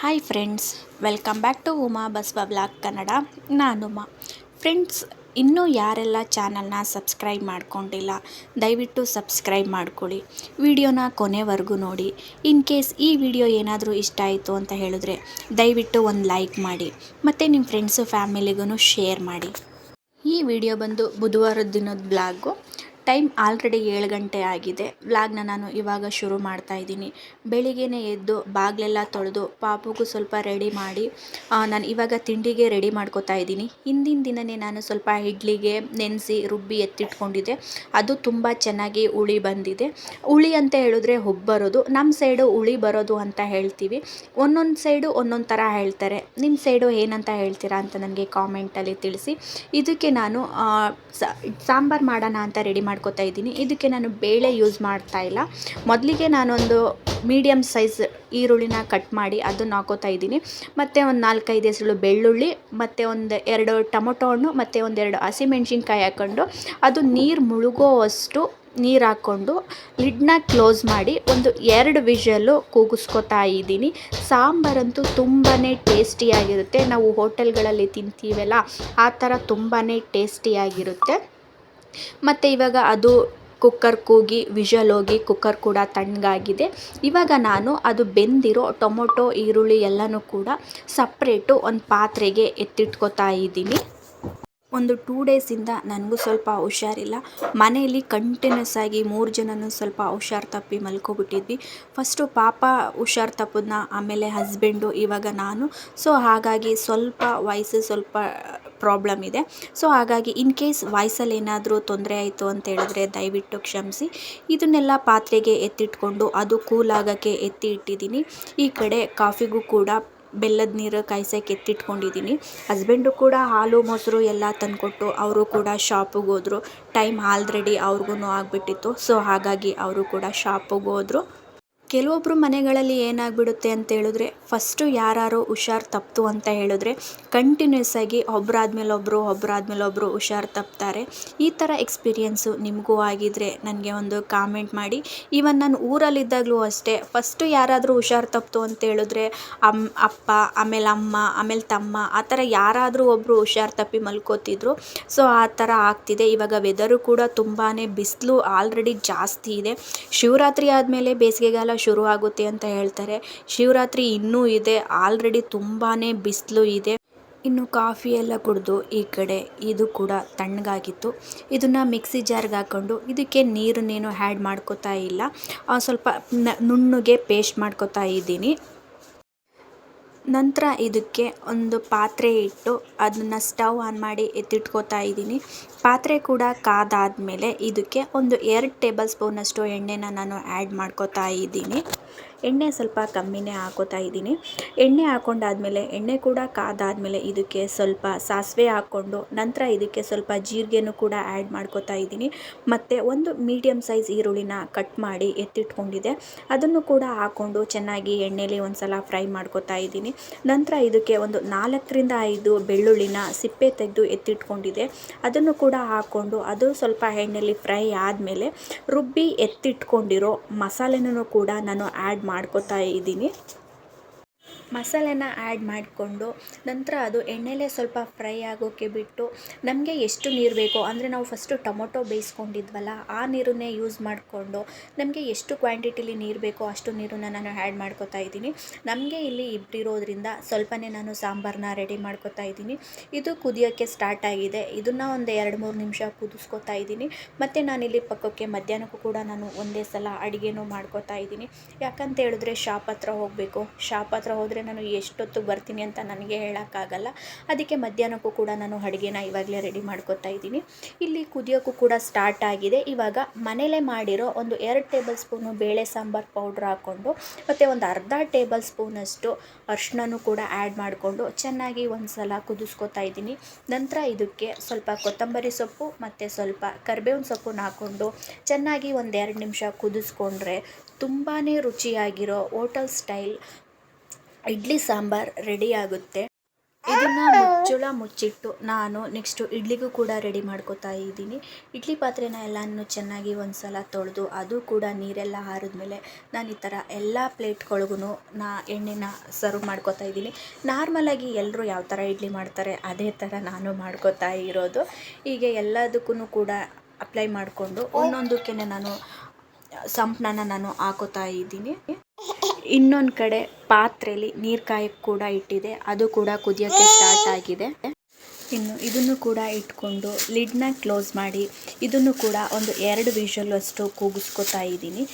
Hi friends welcome back to Uma Basava blog Kannada ನಾನು Uma friends ಇನ್ನೂ ಯಾರೆಲ್ಲ ಚಾನಲ್ನ ಸಬ್ಸ್ಕ್ರೈಬ್ ಮಾಡ್ಕೊಂಡಿಲ್ಲ, ದಯವಿಟ್ಟು ಸಬ್ಸ್ಕ್ರೈಬ್ ಮಾಡ್ಕೊಳ್ಳಿ. ವಿಡಿಯೋನ ಕೊನೆವರೆಗೂ ನೋಡಿ. ಇನ್ ಕೇಸ್ ಈ ವಿಡಿಯೋ ಏನಾದರೂ ಇಷ್ಟ ಆಯಿತು ಅಂತ ಹೇಳಿದ್ರೆ, ದಯವಿಟ್ಟು ಒಂದು ಲೈಕ್ ಮಾಡಿ. ಮತ್ತು ನಿಮ್ಮ ಫ್ರೆಂಡ್ಸು ಫ್ಯಾಮಿಲಿಗೂ ಶೇರ್ ಮಾಡಿ. ಈ ವಿಡಿಯೋ ಬಂದು ಬುಧವಾರದ ದಿನದ ಬ್ಲಾಗು ಟೈಮ್ ಆಲ್ರೆಡಿ ಏಳು ಗಂಟೆ ಆಗಿದೆ. ವ್ಲಾಗ್ನ ನಾನು ಇವಾಗ ಶುರು ಮಾಡ್ತಾ ಇದ್ದೀನಿ. ಬೆಳಿಗ್ಗೆನೇ ಎದ್ದು ಬಾಗಿಲೆಲ್ಲ ತೊಳೆದು ಪಾಪುಗೂ ಸ್ವಲ್ಪ ರೆಡಿ ಮಾಡಿ ನಾನು ಇವಾಗ ತಿಂಡಿಗೆ ರೆಡಿ ಮಾಡ್ಕೋತಾ ಇದ್ದೀನಿ. ಹಿಂದಿನ ದಿನವೇ ನಾನು ಸ್ವಲ್ಪ ಇಡ್ಲಿಗೆ ನೆನೆಸಿ ರುಬ್ಬಿ ಎತ್ತಿಟ್ಕೊಂಡಿದ್ದೆ. ಅದು ತುಂಬ ಚೆನ್ನಾಗಿ ಹುಳಿ ಬಂದಿದೆ. ಹುಳಿ ಅಂತ ಹೇಳಿದ್ರೆ ಬರೋದು. ನಮ್ಮ ಸೈಡು ಹುಳಿ ಬರೋದು ಅಂತ ಹೇಳ್ತೀವಿ. ಒಂದೊಂದು ಸೈಡು ಒಂದೊಂದು ಥರ ಹೇಳ್ತಾರೆ. ನಿಮ್ಮ ಸೈಡು ಏನಂತ ಹೇಳ್ತೀರಾ ಅಂತ ನನಗೆ ಕಾಮೆಂಟಲ್ಲಿ ತಿಳಿಸಿ. ಇದಕ್ಕೆ ನಾನು ಸಾಂಬಾರು ಮಾಡೋಣ ಅಂತ ರೆಡಿ ಮಾಡ್ಕೋತಾ ಇದ್ದೀನಿ. ಇದಕ್ಕೆ ನಾನು ಬೇಳೆ ಯೂಸ್ ಮಾಡ್ತಾ ಇಲ್ಲ. ಮೊದಲಿಗೆ ನಾನೊಂದು ಮೀಡಿಯಮ್ ಸೈಜ್ ಈರುಳ್ಳಿನ ಕಟ್ ಮಾಡಿ ಅದನ್ನು ಹಾಕೋತಾ ಇದ್ದೀನಿ. ಮತ್ತು ಒಂದು ನಾಲ್ಕೈದು ಹೆಸರು ಬೆಳ್ಳುಳ್ಳಿ, ಮತ್ತು ಒಂದು ಎರಡು ಟೊಮೊಟೊ ಹಣ್ಣು, ಮತ್ತು ಒಂದೆರಡು ಹಸಿಮೆಣ್ಸಿನ್ಕಾಯಿ ಹಾಕ್ಕೊಂಡು ಅದು ನೀರು ಮುಳುಗೋವಷ್ಟು ನೀರು ಹಾಕ್ಕೊಂಡು ಲಿಡ್ನ ಕ್ಲೋಸ್ ಮಾಡಿ ಒಂದು ಎರಡು ವಿಷಲ್ಲು ಕೂಗಿಸ್ಕೊತಾ ಇದ್ದೀನಿ. ಸಾಂಬಾರಂತೂ ತುಂಬಾ ಟೇಸ್ಟಿಯಾಗಿರುತ್ತೆ ನಾವು ಹೋಟೆಲ್ಗಳಲ್ಲಿ ತಿಂತೀವಲ್ಲ, ಆ ಥರ ತುಂಬಾ ಟೇಸ್ಟಿಯಾಗಿರುತ್ತೆ ಮತ್ತು ಇವಾಗ ಅದು ಕುಕ್ಕರ್ ಕೂಗಿ ವಿಷಲ್ ಹೋಗಿ ಕುಕ್ಕರ್ ಕೂಡ ತಣ್ಣಗಾಗಿದೆ. ಇವಾಗ ನಾನು ಅದು ಬೆಂದಿರೋ ಟೊಮೊಟೊ, ಈರುಳ್ಳಿ ಎಲ್ಲನೂ ಕೂಡ ಸಪ್ರೇಟು ಒಂದು ಪಾತ್ರೆಗೆ ಎತ್ತಿಟ್ಕೋತಾ ಇದ್ದೀನಿ. ಒಂದು ಟೂ ಡೇಸಿಂದ ನನಗೂ ಸ್ವಲ್ಪ ಹುಷಾರಿಲ್ಲ. ಮನೆಯಲ್ಲಿ ಕಂಟಿನ್ಯೂಸ್ ಆಗಿ ಮೂರು ಜನನೂ ಸ್ವಲ್ಪ ಹುಷಾರು ತಪ್ಪಿ ಮಲ್ಕೊಬಿಟ್ಟಿದ್ವಿ. ಫಸ್ಟು ಪಾಪ ಹುಷಾರು ತಪ್ಪದನ್ನ ಆಮೇಲೆ ಹಸ್ಬೆಂಡು ಇವಾಗ ನಾನು. ಸೊ ಹಾಗಾಗಿ ಸ್ವಲ್ಪ ವಯಸ್ಸು ಸ್ವಲ್ಪ ಪ್ರಾಬ್ಲಮ್ ಇದೆ. ಸೊ ಹಾಗಾಗಿ ಇನ್ ಕೇಸ್ ವಾಯ್ಸಲ್ಲಿ ಏನಾದರೂ ತೊಂದರೆ ಆಯಿತು ಅಂತ ಹೇಳಿದ್ರೆ ದಯವಿಟ್ಟು ಕ್ಷಮಿಸಿ. ಇದನ್ನೆಲ್ಲ ಪಾತ್ರೆಗೆ ಎತ್ತಿಟ್ಕೊಂಡು ಅದು ಕೂಲ್ ಆಗೋಕ್ಕೆ ಎತ್ತಿ ಇಟ್ಟಿದ್ದೀನಿ. ಈ ಕಡೆ ಕಾಫಿಗೂ ಕೂಡ ಬೆಲ್ಲದ ನೀರು ಕಾಯ್ಸೋಕೆ ಎತ್ತಿಟ್ಕೊಂಡಿದ್ದೀನಿ. ಹಸ್ಬೆಂಡು ಕೂಡ ಹಾಲು, ಮೊಸರು ಎಲ್ಲ ತಂದುಕೊಟ್ಟು ಅವರು ಕೂಡ ಶಾಪಿಗೆ ಹೋದರು. ಟೈಮ್ ಆಲ್ರೆಡಿ ಅವ್ರಿಗೂ ಆಗಿಬಿಟ್ಟಿತ್ತು. ಸೊ ಹಾಗಾಗಿ ಅವರು ಕೂಡ ಶಾಪಿಗೆ ಹೋದರು. ಕೆಲವೊಬ್ಬರು ಮನೆಗಳಲ್ಲಿ ಏನಾಗ್ಬಿಡುತ್ತೆ ಅಂತ ಹೇಳಿದ್ರೆ, ಫಸ್ಟು ಯಾರು ಹುಷಾರು ತಪ್ಪಿತು ಅಂತ ಹೇಳಿದ್ರೆ ಕಂಟಿನ್ಯೂಸ್ ಆಗಿ ಒಬ್ಬರಾದ್ಮೇಲೆ ಒಬ್ಬರು ಒಬ್ಬರಾದ್ಮೇಲೆ ಒಬ್ಬರು ಹುಷಾರು ತಪ್ತಾರೆ. ಈ ಥರ ಎಕ್ಸ್ಪೀರಿಯೆನ್ಸು ನಿಮಗೂ ಆಗಿದ್ರೆ ನನಗೆ ಒಂದು ಕಾಮೆಂಟ್ ಮಾಡಿ. ಈವನ್ ನಾನು ಊರಲ್ಲಿದ್ದಾಗಲೂ ಅಷ್ಟೇ, ಫಸ್ಟು ಯಾರಾದರೂ ಹುಷಾರು ತಪ್ಪಿತು ಅಂತ ಹೇಳಿದ್ರೆ, ಅಮ್, ಅಪ್ಪ, ಆಮೇಲೆ ಅಮ್ಮ, ಆಮೇಲೆ ತಮ್ಮ, ಆ ಥರ ಯಾರಾದರೂ ಒಬ್ಬರು ಹುಷಾರು ತಪ್ಪಿ ಮಲ್ಕೋತಿದ್ರು. ಸೊ ಆ ಥರ ಆಗ್ತಿದೆ. ಇವಾಗ ವೆದರು ಕೂಡ ತುಂಬಾ ಬಿಸಿಲು ಆಲ್ರೆಡಿ ಜಾಸ್ತಿ ಇದೆ. ಶಿವರಾತ್ರಿ ಆದಮೇಲೆ ಬೇಸಿಗೆಗಾಲ ಶುರು ಆಗುತ್ತೆ ಅಂತ ಹೇಳ್ತಾರೆ. ಶಿವರಾತ್ರಿ ಇನ್ನೂ ಇದೆ. ಆಲ್ರೆಡಿ ತುಂಬಾ ಬಿಸಿಲು ಇದೆ. ಇನ್ನು ಕಾಫಿ ಎಲ್ಲ ಕುಡಿದು ಈ ಕಡೆ ಇದು ಕೂಡ ತಣ್ಣಗಾಗಿತ್ತು. ಇದನ್ನು ಮಿಕ್ಸಿ ಜಾರ್ಗೆ ಹಾಕ್ಕೊಂಡು ಇದಕ್ಕೆ ನೀರನ್ನೇನು ಆ್ಯಡ್ ಮಾಡ್ಕೋತಾ ಇಲ್ಲ. ಸ್ವಲ್ಪ ನುಣ್ಣಗೆ ಪೇಸ್ಟ್ ಮಾಡ್ಕೋತಾ ಇದ್ದೀನಿ. ನಂತರ ಇದಕ್ಕೆ ಒಂದು ಪಾತ್ರೆ ಇಟ್ಟು ಅದನ್ನು ಸ್ಟವ್ ಆನ್ ಮಾಡಿ ಎತ್ತಿಟ್ಕೋತಾ ಇದ್ದೀನಿ. ಪಾತ್ರೆ ಕೂಡ ಕಾದಾದಮೇಲೆ ಇದಕ್ಕೆ ಒಂದು ಎರಡು ಟೇಬಲ್ ಸ್ಪೂನಷ್ಟು ಎಣ್ಣೆನ ನಾನು ಆ್ಯಡ್ ಮಾಡ್ಕೋತಾ ಇದ್ದೀನಿ. ಎಣ್ಣೆ ಸ್ವಲ್ಪ ಕಮ್ಮಿನೇ ಹಾಕೋತಾ ಇದ್ದೀನಿ. ಎಣ್ಣೆ ಹಾಕೊಂಡಾದ್ಮೇಲೆ, ಎಣ್ಣೆ ಕೂಡ ಕಾದಾದಮೇಲೆ ಇದಕ್ಕೆ ಸ್ವಲ್ಪ ಸಾಸಿವೆ ಹಾಕ್ಕೊಂಡು ನಂತರ ಇದಕ್ಕೆ ಸ್ವಲ್ಪ ಜೀರಿಗೆನೂ ಕೂಡ ಆ್ಯಡ್ ಮಾಡ್ಕೋತಾ ಇದ್ದೀನಿ. ಮತ್ತು ಒಂದು ಮೀಡಿಯಮ್ ಸೈಜ್ ಈರುಳ್ಳಿನ ಕಟ್ ಮಾಡಿ ಎತ್ತಿಟ್ಕೊಂಡಿದೆ ಅದನ್ನು ಕೂಡ ಹಾಕ್ಕೊಂಡು ಚೆನ್ನಾಗಿ ಎಣ್ಣೆಲಿ ಒಂದು ಸಲ ಫ್ರೈ ಮಾಡ್ಕೋತಾ ಇದ್ದೀನಿ. ನಂತರ ಇದಕ್ಕೆ ಒಂದು ನಾಲ್ಕರಿಂದ ಐದು ಬೆಳ್ಳುಳ್ಳಿನ ಸಿಪ್ಪೆ ತೆಗೆದು ಎತ್ತಿಟ್ಕೊಂಡಿದೆ ಅದನ್ನು ಕೂಡ ಹಾಕ್ಕೊಂಡು ಅದು ಸ್ವಲ್ಪ ಎಣ್ಣೆಲಿ ಫ್ರೈ ಆದಮೇಲೆ ರುಬ್ಬಿ ಎತ್ತಿಟ್ಕೊಂಡಿರೋ ಮಸಾಲೆನೂ ಕೂಡ ನಾನು ಆ್ಯಡ್ ಮಾಡ್ಕೋತಾ ಇದ್ದೀನಿ. ಮಸಾಲೆನ ಆ್ಯಡ್ ಮಾಡಿಕೊಂಡು ನಂತರ ಅದು ಎಣ್ಣೆಲೇ ಸ್ವಲ್ಪ ಫ್ರೈ ಆಗೋಕ್ಕೆ ಬಿಟ್ಟು ನಮಗೆ ಎಷ್ಟು ನೀರು ಬೇಕೋ, ಅಂದರೆ ನಾವು ಫಸ್ಟು ಟೊಮೊಟೊ ಬೇಯಿಸ್ಕೊಂಡಿದ್ವಲ್ಲ, ಆ ನೀರನ್ನೇ ಯೂಸ್ ಮಾಡಿಕೊಂಡು ನಮಗೆ ಎಷ್ಟು ಕ್ವಾಂಟಿಟಿಲಿ ನೀರು ಬೇಕೋ ಅಷ್ಟು ನೀರನ್ನು ನಾನು ಆ್ಯಡ್ ಮಾಡ್ಕೋತಾ ಇದ್ದೀನಿ. ನಮಗೆ ಇಲ್ಲಿ ಇಬ್ಬರಿರೋದ್ರಿಂದ ಸ್ವಲ್ಪನೇ ನಾನು ಸಾಂಬಾರನ್ನ ರೆಡಿ ಮಾಡ್ಕೋತಾ ಇದ್ದೀನಿ. ಇದು ಕುದಿಯೋಕ್ಕೆ ಸ್ಟಾರ್ಟ್ ಆಗಿದೆ. ಇದನ್ನು ಒಂದು ಎರಡು ಮೂರು ನಿಮಿಷ ಕುದಿಸ್ಕೋತಾ ಇದ್ದೀನಿ. ಮತ್ತು ನಾನಿಲ್ಲಿ ಪಕ್ಕಕ್ಕೆ ಮಧ್ಯಾಹ್ನಕ್ಕೂ ಕೂಡ ನಾನು ಒಂದೇ ಸಲ ಅಡುಗೆನೂ ಮಾಡ್ಕೋತಾ ಇದ್ದೀನಿ. ಯಾಕಂತ ಹೇಳಿದ್ರೆ ಶಾಪ್ ಹತ್ರ ಹೋಗಬೇಕು. ಶಾಪ್ ಹತ್ರ ಹೋದರೆ ನಾನು ಎಷ್ಟೊತ್ತು ಬರ್ತೀನಿ ಅಂತ ನನಗೆ ಹೇಳೋಕ್ಕಾಗಲ್ಲ. ಅದಕ್ಕೆ ಮಧ್ಯಾಹ್ನಕ್ಕೂ ಕೂಡ ನಾನು ಅಡುಗೆನ ಇವಾಗಲೇ ರೆಡಿ ಮಾಡ್ಕೊತಾ ಇದ್ದೀನಿ. ಇಲ್ಲಿ ಕುದಿಯೋಕ್ಕೂ ಕೂಡ ಸ್ಟಾರ್ಟ್ ಆಗಿದೆ. ಇವಾಗ ಮನೇಲೇ ಮಾಡಿರೋ ಒಂದು ಎರಡು ಟೇಬಲ್ ಸ್ಪೂನು ಬೇಳೆ ಸಾಂಬಾರು ಪೌಡ್ರ್ ಹಾಕ್ಕೊಂಡು, ಮತ್ತು ಒಂದು ಅರ್ಧ ಟೇಬಲ್ ಸ್ಪೂನಷ್ಟು ಅರ್ಶಿನೂ ಕೂಡ ಆ್ಯಡ್ ಮಾಡಿಕೊಂಡು ಚೆನ್ನಾಗಿ ಒಂದು ಸಲ ಕುದಿಸ್ಕೊತಾ ಇದ್ದೀನಿ. ನಂತರ ಇದಕ್ಕೆ ಸ್ವಲ್ಪ ಕೊತ್ತಂಬರಿ ಸೊಪ್ಪು, ಮತ್ತು ಸ್ವಲ್ಪ ಕರಿಬೇವಿನ ಸೊಪ್ಪನ್ನ ಹಾಕ್ಕೊಂಡು ಚೆನ್ನಾಗಿ ಒಂದು ಎರಡು ನಿಮಿಷ ಕುದಿಸ್ಕೊಂಡ್ರೆ ತುಂಬಾ ರುಚಿಯಾಗಿರೋ hotel style idli sambar ready ಆಗುತ್ತೆ. ಇದನ್ನು ಮುಚ್ಚಳ ಮುಚ್ಚಿಟ್ಟು ನಾನು ನೆಕ್ಸ್ಟು ಇಡ್ಲಿಗೂ ಕೂಡ ರೆಡಿ ಮಾಡ್ಕೋತಾ ಇದ್ದೀನಿ. ಇಡ್ಲಿ ಪಾತ್ರೆನ ಎಲ್ಲನೂ ಚೆನ್ನಾಗಿ ಒಂದು ಸಲ ತೊಳೆದು ಅದು ಕೂಡ ನೀರೆಲ್ಲ ಹಾರಿದ್ಮೇಲೆ ನಾನು ಈ ಥರ ಎಲ್ಲ ಪ್ಲೇಟ್ಗಳಿಗೂ ನಾ ಎಣ್ಣೆನ ಸರ್ವ್ ಮಾಡ್ಕೋತಾ ಇದ್ದೀನಿ. ನಾರ್ಮಲಾಗಿ ಎಲ್ಲರೂ ಯಾವ ಥರ ಇಡ್ಲಿ ಮಾಡ್ತಾರೆ ಅದೇ ಥರ ನಾನು ಮಾಡ್ಕೋತಾ ಇರೋದು. ಹೀಗೆ ಎಲ್ಲದಕ್ಕೂ ಕೂಡ ಅಪ್ಲೈ ಮಾಡಿಕೊಂಡು ಒಂದೊಂದಕ್ಕೆ ನಾನು ಸಂಪಣನ ನಾನು ಹಾಕೋತಾ ಇದ್ದೀನಿ. ಇನ್ನೊಂದು ಕಡೆ ಪಾತ್ರೆಯಲ್ಲಿ ನೀರು ಕಾಯಕ್ಕೆ ಕೂಡ ಇಟ್ಟಿದೆ. ಅದು ಕೂಡ ಕುದಿಯೋಕ್ಕೆ ಸ್ಟಾರ್ಟ್ ಆಗಿದೆ. ಇನ್ನು ಇದನ್ನು ಕೂಡ ಇಟ್ಕೊಂಡು ಲಿಡ್ನ ಕ್ಲೋಸ್ ಮಾಡಿ, ಇದನ್ನು ಕೂಡ ಒಂದು ಎರಡು ವಿಷಲ್ ಅಷ್ಟು ಕೂಗಿಸ್ಕೊತಾ ಇದ್ದೀನಿ.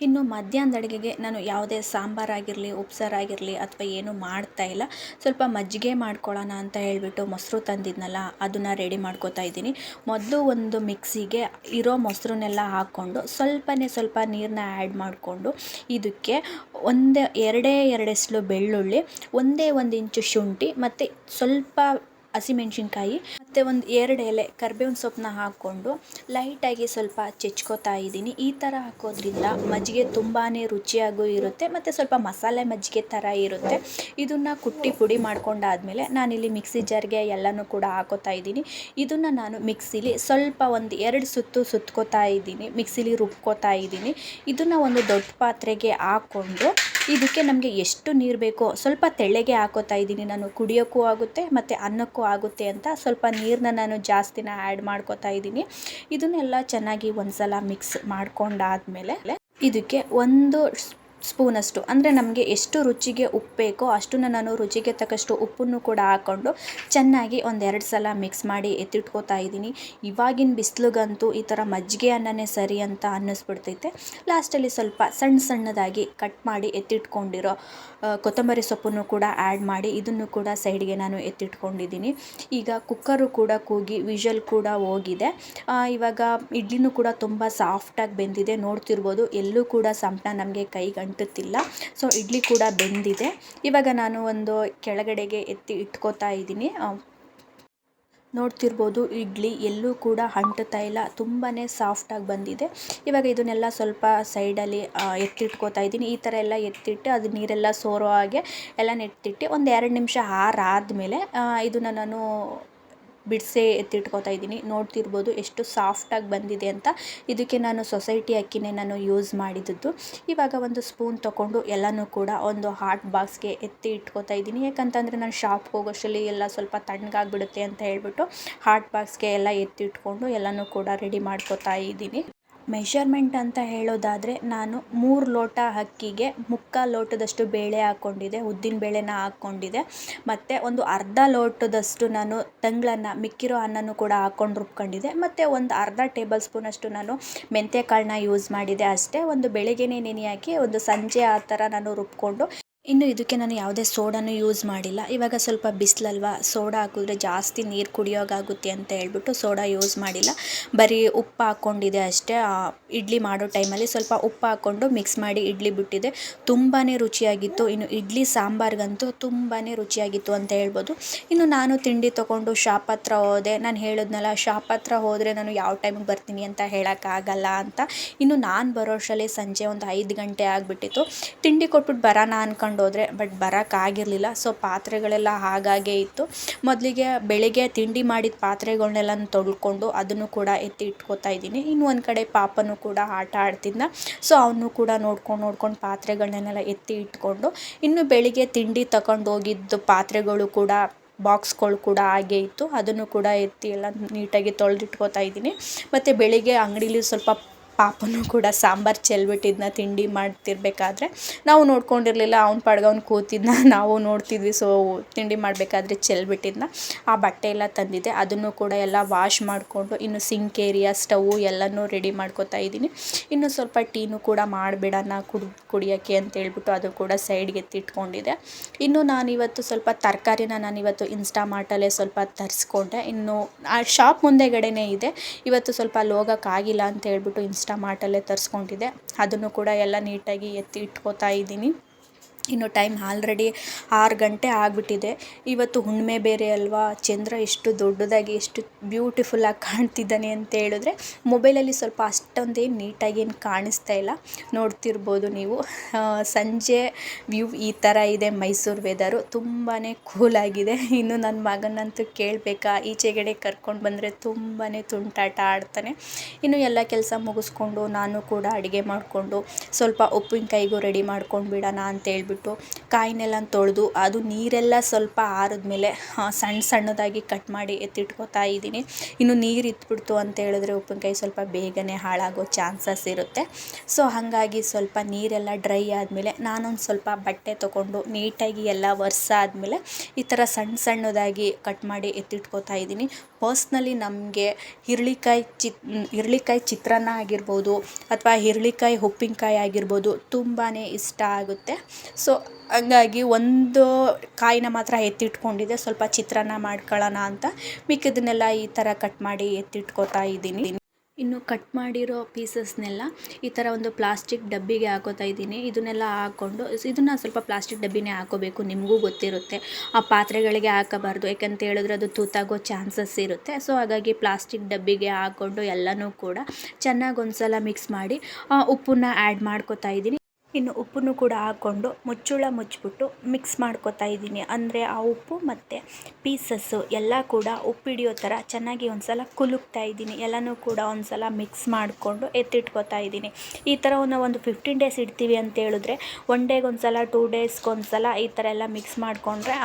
ಇನ್ನು ಮಧ್ಯಾಹ್ನದ ಅಡುಗೆಗೆ ನಾನು ಯಾವುದೇ ಸಾಂಬಾರಾಗಿರಲಿ ಉಪ್ಸಾರಾಗಿರಲಿ ಅಥವಾ ಏನು ಮಾಡ್ತಾ ಇಲ್ಲ. ಸ್ವಲ್ಪ ಮಜ್ಜಿಗೆ ಮಾಡ್ಕೊಳ್ಳೋಣ ಅಂತ ಹೇಳಿಬಿಟ್ಟು ಮೊಸರು ತಂದಿದ್ನಲ್ಲ, ಅದನ್ನು ರೆಡಿ ಮಾಡ್ಕೋತಾ ಇದ್ದೀನಿ. ಮೊದಲು ಒಂದು ಮಿಕ್ಸಿಗೆ ಇರೋ ಮೊಸರನ್ನೆಲ್ಲ ಹಾಕ್ಕೊಂಡು ಸ್ವಲ್ಪನೇ ಸ್ವಲ್ಪ ನೀರನ್ನ ಆ್ಯಡ್ ಮಾಡಿಕೊಂಡು ಇದಕ್ಕೆ ಒಂದೇ, ಎರಡೇ ಎರಡೆಸ್ಲು ಬೆಳ್ಳುಳ್ಳಿ, ಒಂದೇ ಒಂದು ಇಂಚು ಶುಂಠಿ ಮತ್ತು ಸ್ವಲ್ಪ ಹಸಿಮೆಣ್ಸಿನ್ಕಾಯಿ ಮತ್ತು ಒಂದು ಎರಡು ಎಲೆ ಕರ್ಬೇವಿನ ಸೊಪ್ಪನ್ನ ಹಾಕ್ಕೊಂಡು ಲೈಟಾಗಿ ಸ್ವಲ್ಪ ಚೆಚ್ಕೋತಾ ಇದ್ದೀನಿ. ಈ ಥರ ಹಾಕೋದ್ರಿಂದ ಮಜ್ಜಿಗೆ ತುಂಬಾ ರುಚಿಯಾಗೂ ಇರುತ್ತೆ ಮತ್ತು ಸ್ವಲ್ಪ ಮಸಾಲೆ ಮಜ್ಜಿಗೆ ಥರ ಇರುತ್ತೆ. ಇದನ್ನು ಕುಟ್ಟಿ ಪುಡಿ ಮಾಡ್ಕೊಂಡಾದಮೇಲೆ ನಾನಿಲ್ಲಿ ಮಿಕ್ಸಿ ಜಾರ್ಗೆ ಎಲ್ಲನೂ ಕೂಡ ಹಾಕೋತಾ ಇದ್ದೀನಿ. ಇದನ್ನು ನಾನು ಮಿಕ್ಸಿಲಿ ಸ್ವಲ್ಪ ಒಂದು ಎರಡು ಸುತ್ತು ಸುತ್ಕೋತಾ ಇದ್ದೀನಿ. ಮಿಕ್ಸಿಲಿ ರುಬ್ಕೋತಾ ಇದ್ದೀನಿ. ಇದನ್ನು ಒಂದು ದೊಡ್ಡ ಪಾತ್ರೆಗೆ ಹಾಕ್ಕೊಂಡು ಇದಕ್ಕೆ ನಮಗೆ ಎಷ್ಟು ನೀರು ಬೇಕೋ ಸ್ವಲ್ಪ ತೆಳ್ಳಗೆ ಹಾಕೋತಾ ಇದ್ದೀನಿ. ನಾನು ಕುಡಿಯೋಕ್ಕೂ ಆಗುತ್ತೆ ಮತ್ತು ಅನ್ನಕ್ಕೂ ಆಗುತ್ತೆ ಅಂತ ಸ್ವಲ್ಪ ನೀರನ್ನ ನಾನು ಜಾಸ್ತಿನ ಆ್ಯಡ್ ಮಾಡ್ಕೋತಾ ಇದ್ದೀನಿ. ಇದನ್ನೆಲ್ಲ ಚೆನ್ನಾಗಿ ಒಂದು ಸಲ ಮಿಕ್ಸ್ ಮಾಡ್ಕೊಂಡಾದ್ಮೇಲೆ ಇದಕ್ಕೆ ಒಂದು ಸ್ಪೂನಷ್ಟು. ಅಂದರೆ ನಮಗೆ ಎಷ್ಟು ರುಚಿಗೆ ಉಪ್ಪು ಬೇಕೋ ಅಷ್ಟನ್ನು ನಾನು ರುಚಿಗೆ ತಕ್ಕಷ್ಟು ಉಪ್ಪನ್ನು ಕೂಡ ಹಾಕ್ಕೊಂಡು ಚೆನ್ನಾಗಿ ಒಂದೆರಡು ಸಲ ಮಿಕ್ಸ್ ಮಾಡಿ ಎತ್ತಿಟ್ಕೋತಾ ಇದ್ದೀನಿ. ಇವಾಗಿನ ಬಿಸಿಲಿಗಂತೂ ಈ ಥರ ಮಜ್ಜಿಗೆ ಅನ್ನನೇ ಸರಿ ಅಂತ ಅನ್ನಿಸ್ಬಿಡ್ತೈತೆ. ಲಾಸ್ಟಲ್ಲಿ ಸ್ವಲ್ಪ ಸಣ್ಣ ಸಣ್ಣದಾಗಿ ಕಟ್ ಮಾಡಿ ಎತ್ತಿಟ್ಕೊಂಡಿರೋ ಕೊತ್ತಂಬರಿ ಸೊಪ್ಪನ್ನು ಕೂಡ ಆ್ಯಡ್ ಮಾಡಿ ಇದನ್ನು ಕೂಡ ಸೈಡ್ಗೆ ನಾನು ಎತ್ತಿಟ್ಕೊಂಡಿದ್ದೀನಿ. ಈಗ ಕುಕ್ಕರು ಕೂಡ ಕೂಗಿ ವಿಷಲ್ ಕೂಡ ಹೋಗಿದೆ. ಇವಾಗ ಇಡ್ಲಿನೂ ಕೂಡ ತುಂಬ ಸಾಫ್ಟಾಗಿ ಬೆಂದಿದೆ. ನೋಡ್ತಿರ್ಬೋದು, ಎಲ್ಲೂ ಕೂಡ ಸಂಪಣ ನಮಗೆ ಕೈಗೆ ಅಂಟುತ್ತಿಲ್ಲ ಸೊ ಇಡ್ಲಿ ಕೂಡ ಬೆಂದಿದೆ. ಇವಾಗ ನಾನು ಒಂದು ಕೆಳಗಡೆಗೆ ಎತ್ತಿ ಇಟ್ಕೋತಾ ಇದ್ದೀನಿ. ನೋಡ್ತಿರ್ಬೋದು ಇಡ್ಲಿ ಎಲ್ಲೂ ಕೂಡ ಅಂಟುತ್ತಾ ಇಲ್ಲ. ತುಂಬಾ ಸಾಫ್ಟಾಗಿ ಬಂದಿದೆ. ಇವಾಗ ಇದನ್ನೆಲ್ಲ ಸ್ವಲ್ಪ ಸೈಡಲ್ಲಿ ಎತ್ತಿಟ್ಕೋತಾ ಇದ್ದೀನಿ. ಈ ಥರ ಎಲ್ಲ ಎತ್ತಿಟ್ಟು ಅದು ನೀರೆಲ್ಲ ಸೋರೋ ಹಾಗೆ ಎಲ್ಲ ನೆಟ್ಟಿಟ್ಟು ಒಂದು ಎರಡು ನಿಮಿಷ ಆರಾದಮೇಲೆ ಇದನ್ನು ನಾನು ಬಿಡಿಸೇ ಎತ್ತಿಟ್ಕೋತಾ ಇದ್ದೀನಿ. ನೋಡ್ತಿರ್ಬೋದು ಎಷ್ಟು ಸಾಫ್ಟಾಗಿ ಬಂದಿದೆ ಅಂತ. ಇದಕ್ಕೆ ನಾನು ಸೊಸೈಟಿ ಅಕ್ಕಿನೇ ನಾನು ಯೂಸ್ ಮಾಡಿದ್ದು ಇವಾಗ ಒಂದು ಸ್ಪೂನ್ ತೊಗೊಂಡು ಎಲ್ಲನೂ ಕೂಡ ಒಂದು ಹಾಟ್ ಬಾಕ್ಸ್ಗೆ ಎತ್ತಿ ಇಟ್ಕೋತಾ ಇದ್ದೀನಿ. ಯಾಕಂತಂದರೆ ನಾನು ಶಾಪ್ಗೆ ಹೋಗೋಷ್ಟರಲ್ಲಿ ಎಲ್ಲ ಸ್ವಲ್ಪ ತಣ್ಣಗಾಗ್ಬಿಡುತ್ತೆ ಅಂತ ಹೇಳ್ಬಿಟ್ಟು ಹಾಟ್ ಬಾಕ್ಸ್ಗೆ ಎಲ್ಲ ಎತ್ತಿಟ್ಕೊಂಡು ಎಲ್ಲನೂ ಕೂಡ ರೆಡಿ ಮಾಡ್ಕೋತಾ ಇದ್ದೀನಿ. ಮೆಷರ್ಮೆಂಟ್ ಅಂತ ಹೇಳೋದಾದರೆ ನಾನು ಮೂರು ಲೋಟ ಅಕ್ಕಿಗೆ ಮುಕ್ಕಾಲು ಲೋಟದಷ್ಟು ಬೇಳೆ ಹಾಕ್ಕೊಂಡಿದ್ದೆ ಉದ್ದಿನ ಬೇಳೆನ ಹಾಕ್ಕೊಂಡಿದ್ದೆ ಮತ್ತು ಒಂದು ಅರ್ಧ ಲೋಟದಷ್ಟು ನಾನು ತಂಗ್ಳನ್ನು, ಮಿಕ್ಕಿರೋ ಅನ್ನನೂ ಕೂಡ ಹಾಕ್ಕೊಂಡು ರುಬ್ಕೊಂಡಿದ್ದೆ ಮತ್ತು ಒಂದು ಅರ್ಧ ಟೇಬಲ್ ಸ್ಪೂನಷ್ಟು ನಾನು ಮೆಂತ್ಯ ಕಾಳನ್ನ ಯೂಸ್ ಮಾಡಿದೆ ಅಷ್ಟೇ. ಒಂದು ಬೆಳಗ್ಗೆನೇ ನೆನೆ ಹಾಕಿ, ಒಂದು ಸಂಜೆ ಆ ಥರ ನಾನು ರುಬ್ಕೊಂಡು ಇನ್ನು ಇದಕ್ಕೆ ನಾನು ಯಾವುದೇ ಸೋಡಾನು ಯೂಸ್ ಮಾಡಿಲ್ಲ. ಇವಾಗ ಸ್ವಲ್ಪ ಬಿಸಿಲಲ್ವ? ಸೋಡಾ ಹಾಕಿದ್ರೆ ಜಾಸ್ತಿ ನೀರು ಕುಡಿಯೋಗಾಗುತ್ತೆ ಅಂತ ಹೇಳ್ಬಿಟ್ಟು ಸೋಡಾ ಯೂಸ್ ಮಾಡಿಲ್ಲ. ಬರೀ ಉಪ್ಪು ಹಾಕ್ಕೊಂಡಿದೆ ಅಷ್ಟೇ. ಇಡ್ಲಿ ಮಾಡೋ ಟೈಮಲ್ಲಿ ಸ್ವಲ್ಪ ಉಪ್ಪು ಹಾಕ್ಕೊಂಡು ಮಿಕ್ಸ್ ಮಾಡಿ ಇಡ್ಲಿ ಬಿಟ್ಟಿದೆ ತುಂಬಾ ರುಚಿಯಾಗಿತ್ತು. ಇನ್ನು ಇಡ್ಲಿ ಸಾಂಬಾರ್ಗಂತೂ ತುಂಬಾ ರುಚಿಯಾಗಿತ್ತು ಅಂತ ಹೇಳ್ಬೋದು. ಇನ್ನು ನಾನು ತಿಂಡಿ ತೊಗೊಂಡು ಶಾಪ್ ಹತ್ರ ಹೋದೆ. ನಾನು ಹೇಳಿದ್ನಲ್ಲ, ಶಾಪ್ ಹತ್ರ ಹೋದರೆ ನಾನು ಯಾವ ಟೈಮಿಗೆ ಬರ್ತೀನಿ ಅಂತ ಹೇಳೋಕ್ಕಾಗಲ್ಲ ಅಂತ. ಇನ್ನು ನಾನು ಬರೋಷ್ಟರಲ್ಲಿ ಸಂಜೆ ಒಂದು ಐದು ಗಂಟೆ ಆಗಿಬಿಟ್ಟಿತ್ತು. ತಿಂಡಿ ಕೊಟ್ಬಿಟ್ಟು ಬರೋಣ ಅನ್ಕೊಂಡು. ಹೋದರೆ ಬಟ್ ಬರೋಕ್ಕಾಗಿರಲಿಲ್ಲ ಸೊ ಪಾತ್ರೆಗಳೆಲ್ಲ ಹಾಗಾಗೇ ಇತ್ತು. ಮೊದಲಿಗೆ ಬೆಳಿಗ್ಗೆ ತಿಂಡಿ ಮಾಡಿದ ಪಾತ್ರೆಗಳನ್ನೆಲ್ಲ ತೊಳ್ಕೊಂಡು ಅದನ್ನು ಕೂಡ ಎತ್ತಿ ಇಟ್ಕೋತಾ ಇದ್ದೀನಿ. ಇನ್ನು ಒಂದು ಕಡೆ ಪಾಪನೂ ಕೂಡ ಆಟ ಆಡ್ತಿದ್ದ ಸೊ ಅವನು ಕೂಡ ನೋಡ್ಕೊಂಡು ನೋಡ್ಕೊಂಡು ಪಾತ್ರೆಗಳನ್ನೆಲ್ಲ ಎತ್ತಿ ಇಟ್ಕೊಂಡು, ಇನ್ನು ಬೆಳಿಗ್ಗೆ ತಿಂಡಿ ತಗೊಂಡು ಹೋಗಿದ್ದು ಪಾತ್ರೆಗಳು ಕೂಡ, ಬಾಕ್ಸ್ಗಳು ಕೂಡ ಹಾಗೆ ಇತ್ತು. ಅದನ್ನು ಕೂಡ ಎತ್ತಿ ಎಲ್ಲ ನೀಟಾಗಿ ತೊಳೆದಿಟ್ಕೋತಾ ಇದ್ದೀನಿ. ಮತ್ತು ಬೆಳಿಗ್ಗೆ ಅಂಗಡೀಲಿ ಸ್ವಲ್ಪ ಪಾಪನು ಕೂಡ ಸಾಂಬಾರು ಚೆಲ್ಬಿಟ್ಟಿದ್ನ, ತಿಂಡಿ ಮಾಡ್ತಿರ್ಬೇಕಾದ್ರೆ ನಾವು ನೋಡ್ಕೊಂಡಿರಲಿಲ್ಲ. ಅವ್ನ ಪಾಡ್ಗೆ ಅವ್ನು ಕೂತಿದ್ನ, ನಾವು ನೋಡ್ತಿದ್ವಿ. ಸೊ ತಿಂಡಿ ಮಾಡಬೇಕಾದ್ರೆ ಚೆಲ್ಬಿಟ್ಟಿದ್ನ. ಆ ಬಟ್ಟೆ ಎಲ್ಲ ತಂದಿದ್ದೆ. ಅದನ್ನು ಕೂಡ ಎಲ್ಲ ವಾಶ್ ಮಾಡಿಕೊಂಡು, ಇನ್ನು ಸಿಂಕ್ ಏರಿಯಾ ಸ್ಟವ್ ಎಲ್ಲನೂ ರೆಡಿ ಮಾಡ್ಕೋತಾ ಇದ್ದೀನಿ. ಇನ್ನು ಸ್ವಲ್ಪ ಟೀನು ಕೂಡ ಮಾಡಿಬಿಡೋಣ ಕುಡ್ ಕುಡಿಯೋಕ್ಕೆ ಅಂತ ಹೇಳ್ಬಿಟ್ಟು ಅದು ಕೂಡ ಸೈಡ್ಗೆ ಎತ್ತಿಟ್ಕೊಂಡಿದ್ದೆ ಇನ್ನು ನಾನಿವತ್ತು ಸ್ವಲ್ಪ ತರಕಾರಿನ ನಾನಿವತ್ತು ಇನ್ಸ್ಟಾಮಾರ್ಟಲ್ಲೇ ಸ್ವಲ್ಪ ತರಿಸ್ಕೊಂಡೆ. ಇನ್ನು ಆ ಶಾಪ್ ಮುಂದೆಗಡೆನೇ ಇದೆ. ಇವತ್ತು ಸ್ವಲ್ಪ ಅಲ್ಲಿ ಹೋಗೋಕ್ಕಾಗಿಲ್ಲ ಅಂತ ಹೇಳ್ಬಿಟ್ಟು ಇನ್ಸ್ ಇನ್ಸ್ಟಾಮಾರ್ಟಲ್ಲೇ ತರಿಸ್ಕೊಂಡಿದ್ದೆ. ಅದನ್ನು ಕೂಡ ಎಲ್ಲ ನೀಟಾಗಿ ಎತ್ತಿ ಇಟ್ಕೋತಾ ಇದ್ದೀನಿ. ಇನ್ನು ಟೈಮ್ ಆಲ್ರೆಡಿ ಆರು ಗಂಟೆ ಆಗಿಬಿಟ್ಟಿದೆ. ಇವತ್ತು ಹುಣ್ಣಿಮೆ ಬೇರೆ ಅಲ್ವಾ? ಚಂದ್ರ ಎಷ್ಟು ದೊಡ್ಡದಾಗಿ, ಎಷ್ಟು ಬ್ಯೂಟಿಫುಲ್ಲಾಗಿ ಕಾಣ್ತಿದ್ದಾನೆ ಅಂತ ಹೇಳಿದ್ರೆ ಮೊಬೈಲಲ್ಲಿ ಸ್ವಲ್ಪ ಅಷ್ಟೊಂದೇನು ನೀಟಾಗಿ ಏನು ಕಾಣಿಸ್ತಾ ಇಲ್ಲ. ನೋಡ್ತಿರ್ಬೋದು ನೀವು. ಸಂಜೆ ವ್ಯೂ ಈ ಥರ ಇದೆ, ಮೈಸೂರು ವೆದರು ತುಂಬಾ ಕೂಲಾಗಿದೆ ಇನ್ನು ನನ್ನ ಮಗನಂತೂ ಕೇಳಬೇಕಾ? ಈಚೆಗಡೆ ಕರ್ಕೊಂಡು ಬಂದರೆ ತುಂಬಾ ತುಂಟಾಟ ಆಡ್ತಾನೆ. ಇನ್ನು ಎಲ್ಲ ಕೆಲಸ ಮುಗಿಸ್ಕೊಂಡು ನಾನು ಕೂಡ ಅಡುಗೆ ಮಾಡಿಕೊಂಡು ಸ್ವಲ್ಪ ಉಪ್ಪಿನಕಾಯಿಗೂ ರೆಡಿ ಮಾಡ್ಕೊಂಡು ಬಿಡೋಣ ಅಂತ ಹೇಳ್ಬಿಟ್ಟು ಕಾಯಿನೆಲ್ಲ ತೊಳೆದು ಅದು ನೀರೆಲ್ಲ ಸ್ವಲ್ಪ ಆರಿದ್ಮೇಲೆ ಸಣ್ಣ ಸಣ್ಣದಾಗಿ ಕಟ್ ಮಾಡಿ ಎತ್ತಿಟ್ಕೋತಾ ಇದ್ದೀನಿ. ಇನ್ನು ನೀರು ಇತ್ಬಿಡ್ತು ಅಂತ ಹೇಳಿದ್ರೆ ಉಪ್ಪಿನಕಾಯಿ ಸ್ವಲ್ಪ ಬೇಗನೆ ಹಾಳಾಗೋ ಚಾನ್ಸಸ್ ಇರುತ್ತೆ. ಸೊ, ಹಾಗಾಗಿ ಸ್ವಲ್ಪ ನೀರೆಲ್ಲ ಡ್ರೈ ಆದಮೇಲೆ ನಾನೊಂದು ಸ್ವಲ್ಪ ಬಟ್ಟೆ ತೊಗೊಂಡು ನೀಟಾಗಿ ಎಲ್ಲ ಒರೆಸಾದ್ಮೇಲೆ ಈ ಥರ ಸಣ್ಣ ಸಣ್ಣದಾಗಿ ಕಟ್ ಮಾಡಿ ಎತ್ತಿಟ್ಕೋತಾ ಇದ್ದೀನಿ. ಪರ್ಸ್ನಲಿ ನಮಗೆ ಹಿರಳಿಕಾಯಿ ಚಿತ್, ಹಿರಳಿಕಾಯಿ ಚಿತ್ರಾನ್ನ ಆಗಿರ್ಬೋದು ಅಥವಾ ಹಿರಳಿಕಾಯಿ ಉಪ್ಪಿನಕಾಯಿ ಆಗಿರ್ಬೋದು ತುಂಬಾ ಇಷ್ಟ ಆಗುತ್ತೆ. ಸೊ ಹಂಗಾಗಿ ಒಂದು ಕಾಯಿನ ಮಾತ್ರ ಎತ್ತಿಟ್ಕೊಂಡಿದ್ದೆ. ಸ್ವಲ್ಪ ಚಿತ್ರಾನ್ನ ಮಾಡ್ಕೊಳ್ಳೋಣ ಅಂತ. ಮಿಕ್ಕಿದ್ದನ್ನೆಲ್ಲ ಈ ಥರ ಕಟ್ ಮಾಡಿ ಎತ್ತಿಟ್ಕೊತಾ ಇದ್ದೀನಿ. ಇನ್ನು ಕಟ್ ಮಾಡಿರೋ ಪೀಸಸ್ನೆಲ್ಲ ಈ ಥರ ಒಂದು ಪ್ಲಾಸ್ಟಿಕ್ ಡಬ್ಬಿಗೆ ಹಾಕೋತಾ ಇದ್ದೀನಿ. ಇದನ್ನೆಲ್ಲ ಹಾಕ್ಕೊಂಡು, ಇದನ್ನು ಸ್ವಲ್ಪ ಪ್ಲಾಸ್ಟಿಕ್ ಡಬ್ಬಿನೇ ಹಾಕೋಬೇಕು. ನಿಮಗೂ ಗೊತ್ತಿರುತ್ತೆ. ಆ ಪಾತ್ರೆಗಳಿಗೆ ಹಾಕಬಾರ್ದು. ಯಾಕಂತ ಹೇಳಿದ್ರೆ ಅದು ತೂತಾಗೋ ಚಾನ್ಸಸ್ ಇರುತ್ತೆ. ಸೊ ಹಾಗಾಗಿ ಪ್ಲಾಸ್ಟಿಕ್ ಡಬ್ಬಿಗೆ ಹಾಕ್ಕೊಂಡು ಎಲ್ಲನೂ ಕೂಡ ಚೆನ್ನಾಗಿ ಒಂದು ಸಲ ಮಿಕ್ಸ್ ಮಾಡಿ ಉಪ್ಪನ್ನ ಆ್ಯಡ್ ಮಾಡ್ಕೋತಾ ಇದ್ದೀನಿ. ಇನ್ನು ಉಪ್ಪನ್ನು ಕೂಡ ಹಾಕ್ಕೊಂಡು ಮುಚ್ಚುಳ ಮುಚ್ಚಿಬಿಟ್ಟು ಮಿಕ್ಸ್ ಮಾಡ್ಕೊತಾ ಇದ್ದೀನಿ. ಅಂದರೆ ಆ ಉಪ್ಪು ಮತ್ತು ಪೀಸಸ್ಸು ಎಲ್ಲ ಕೂಡ ಉಪ್ಪು ಹಿಡಿಯೋ ಥರ ಚೆನ್ನಾಗಿ ಒಂದು ಸಲ ಕುಲುಕ್ತಾ ಇದ್ದೀನಿ. ಎಲ್ಲನೂ ಕೂಡ ಒಂದು ಸಲ ಮಿಕ್ಸ್ ಮಾಡಿಕೊಂಡು ಎತ್ತಿಟ್ಕೊತಾ ಇದ್ದೀನಿ. ಈ ಥರ ಒಂದು ಒಂದು ಫಿಫ್ಟೀನ್ ಡೇಸ್ ಇಡ್ತೀವಿ ಅಂತ ಹೇಳಿದ್ರೆ ಒನ್ ಡೇಗೆ ಒಂದು ಸಲ ಟೂ ಡೇಸ್ಗೆ ಒಂದು ಸಲ ಈ ಥರ ಎಲ್ಲ ಮಿಕ್ಸ್ ಮಾಡಿಕೊಂಡ್ರೆ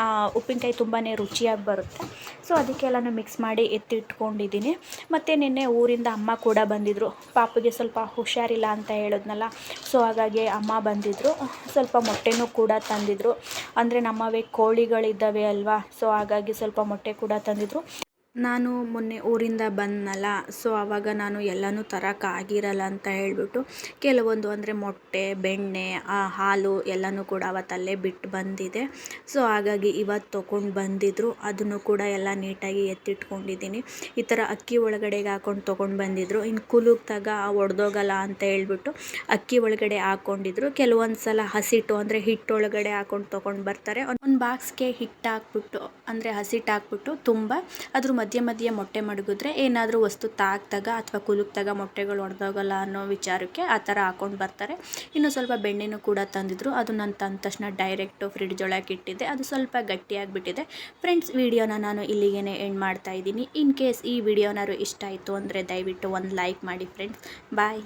ಉಪ್ಪಿನಕಾಯಿ ತುಂಬಾ ರುಚಿಯಾಗಿ ಬರುತ್ತೆ. ಸೊ ಅದಕ್ಕೆಲ್ಲನೂ ಮಿಕ್ಸ್ ಮಾಡಿ ಎತ್ತಿಟ್ಕೊಂಡಿದ್ದೀನಿ. ಮತ್ತು ನಿನ್ನೆ ಊರಿಂದ ಅಮ್ಮ ಕೂಡ ಬಂದಿದ್ದರು ಪಾಪಿಗೆ ಸ್ವಲ್ಪ ಹುಷಾರಿಲ್ಲ ಅಂತ ಹೇಳಿದ್ನಲ್ಲ. ಸೊ ಹಾಗಾಗಿ ಅಮ್ಮ ಬಂದಿದ್ದರು ಸ್ವಲ್ಪ ಮೊಟ್ಟೆನೂ ಕೂಡ ತಂದಿದ್ದರು ಅಂದರೆ ನಮ್ಮವೇ ಕೋಳಿಗಳಿದ್ದಾವೆ ಅಲ್ವಾ? ಸೊ ಹಾಗಾಗಿ ಸ್ವಲ್ಪ ಮೊಟ್ಟೆ ಕೂಡ ತಂದಿದ್ದರು ನಾನು ಮೊನ್ನೆ ಊರಿಂದ ಬಂದ್ನಲ್ಲ ಸೊ ಆವಾಗ ನಾನು ಎಲ್ಲನೂ ತರೋಕ್ಕಾಗಿರಲ್ಲ ಅಂತ ಹೇಳಿಬಿಟ್ಟು ಕೆಲವೊಂದು ಅಂದರೆ ಮೊಟ್ಟೆ ಬೆಣ್ಣೆ ಆ, ಹಾಲು ಎಲ್ಲನೂ ಕೂಡ ಅವತ್ತಲ್ಲೇ ಬಿಟ್ಟು ಬಂದಿದೆ. ಸೊ ಹಾಗಾಗಿ ಇವತ್ತು ತೊಗೊಂಡು ಬಂದಿದ್ದರು ಅದನ್ನು ಕೂಡ ಎಲ್ಲ ನೀಟಾಗಿ ಎತ್ತಿಟ್ಕೊಂಡಿದ್ದೀನಿ. ಈ ಥರ ಅಕ್ಕಿ ಒಳಗಡೆಗೆ ಹಾಕೊಂಡು ತೊಗೊಂಡು ಬಂದಿದ್ದರು ಇನ್ನು ಕುಲುಕ್ದಾಗ ಒಡೆದೋಗಲ್ಲ ಅಂತ ಹೇಳ್ಬಿಟ್ಟು ಅಕ್ಕಿ ಒಳಗಡೆ ಹಾಕ್ಕೊಂಡಿದ್ರು ಕೆಲವೊಂದು ಸಲ ಹಸಿಟ್ಟು ಅಂದರೆ ಹಿಟ್ಟೊಳಗಡೆ ಹಾಕೊಂಡು ತೊಗೊಂಡು ಬರ್ತಾರೆ. ಒಂದು ಬಾಕ್ಸ್ಗೆ ಹಿಟ್ಟು ಹಾಕ್ಬಿಟ್ಟು ಅಂದರೆ ಹಸಿಟ್ಟು ಹಾಕ್ಬಿಟ್ಟು ತುಂಬ ಅದ್ರ ಮಧ್ಯೆ ಮಧ್ಯೆ ಮೊಟ್ಟೆ ಮಡಗಿದ್ರೆ ಏನಾದರೂ ವಸ್ತು ತಾಗ್ದಾಗ ಅಥವಾ ಕುಲುಕ್ದಾಗ ಮೊಟ್ಟೆಗಳು ಒಡೆದೋಗಲ್ಲ ಅನ್ನೋ ವಿಚಾರಕ್ಕೆ ಆ ಥರ ಹಾಕೊಂಡು ಬರ್ತಾರೆ. ಇನ್ನು ಸ್ವಲ್ಪ ಬೆಣ್ಣೆನೂ ಕೂಡ ತಂದಿದ್ರು. ಅದು ನಾನು ತಂದ ತಕ್ಷಣ ಡೈರೆಕ್ಟು ಫ್ರಿಡ್ಜ್ ಒಳಗೆ ಇಟ್ಟಿದ್ದೆ. ಅದು ಸ್ವಲ್ಪ ಗಟ್ಟಿಯಾಗಿಬಿಟ್ಟಿದೆ. ಫ್ರೆಂಡ್ಸ್, ವಿಡಿಯೋನ ನಾನು ಇಲ್ಲಿಗೆ ಎಂಡ್ ಮಾಡ್ತಾ ಇದ್ದೀನಿ. ಇನ್ ಕೇಸ್ ಈ ವಿಡಿಯೋನಾರು ಇಷ್ಟ ಆಯಿತು ಅಂದರೆ ದಯವಿಟ್ಟು ಒಂದು ಲೈಕ್ ಮಾಡಿ ಫ್ರೆಂಡ್ಸ್. ಬಾಯ್.